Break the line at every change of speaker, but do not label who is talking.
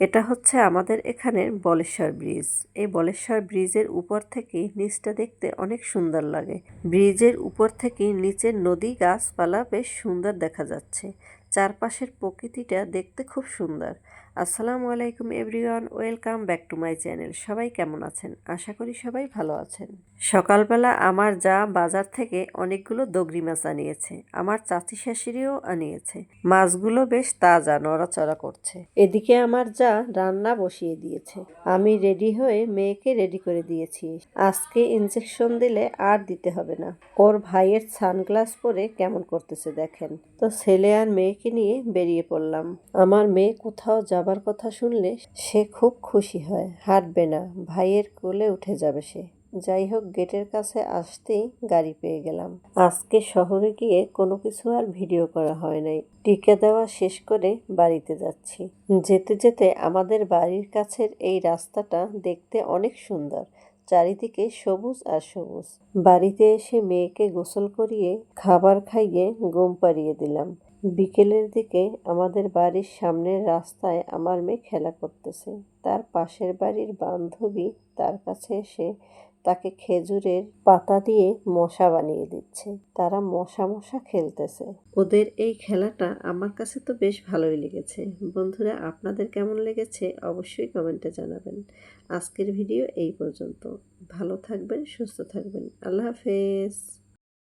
এটা হচ্ছে আমাদের এখানের বলেশ্বর ব্রিজ। এই বলেশ্বর ব্রিজের উপর থেকে নিচটা দেখতে অনেক সুন্দর লাগে। ব্রিজের উপর থেকে নিচের নদী গাছপালা বেশ সুন্দর দেখা যাচ্ছে। চারপাশের প্রকৃতিটা দেখতে খুব সুন্দর। আসসালামু আলাইকুম everyone, welcome back to my channel. সবাই কেমন আছেন? আশা করি সবাই ভালো আছেন। সকালবেলা আমার যা বাজার থেকে অনেকগুলো দগরি মাছ আনিয়েছে, আমার চাচি শাশুড়িও আনিয়েছে। মাছগুলো বেশ তাজা, নড়াচড়া করছে। এদিকে আমার যা রান্না বসিয়ে দিয়েছে। আমি রেডি হয়ে মেয়েকে রেডি করে দিয়েছি। আজকে ইনজেকশন দিলে আর দিতে হবে না। ওর ভাইয়ের সানগ্লাস পরে কেমন করতেছে দেখেন। তো ছেলে আর মেয়েকে নিয়ে বেরিয়ে পড়লাম। আমার মেয়ে কোথাও যাবার কথা শুনলে সে খুব খুশি হয়, হাঁটবে না, ভাইয়ের কোলে উঠে যাবে সে। যাই হোক, গেটের কাছে আসতেই গাড়ি পেয়ে গেলাম। আজকে শহরে গিয়ে কোনো কিছু আর ভিডিও করা হয় নাই। টিকে দেওয়া শেষ করে বাড়িতে যাচ্ছি। যেতে যেতে আমাদের বাড়ির কাছের এই রাস্তাটা দেখতে অনেক সুন্দর। চারিদিকে সবুজ আর সবুজ। বাড়িতে এসে মেয়েকে গোসল করিয়ে খাবার খাইয়ে ঘুম পাড়িয়ে দিলাম। বিকেলের দিকে আমাদের বাড়ির সামনের রাস্তায় আমার মেয়ে খেলা করতেছে। তার পাশের বাড়ির বান্ধবী তার কাছে এসে তাকে খেজুরের পাতা দিয়ে মশা বানিয়ে দিচ্ছে। তারা মশা মশা খেলতেছে। ওদের এই খেলাটা আমার কাছে তো বেশ ভালোই লেগেছে। বন্ধুরা, আপনাদের কেমন লেগেছে অবশ্যই কমেন্টে জানাবেন। আজকের ভিডিও এই পর্যন্ত। ভালো থাকবেন, সুস্থ থাকবেন। আল্লাহ হাফেজ।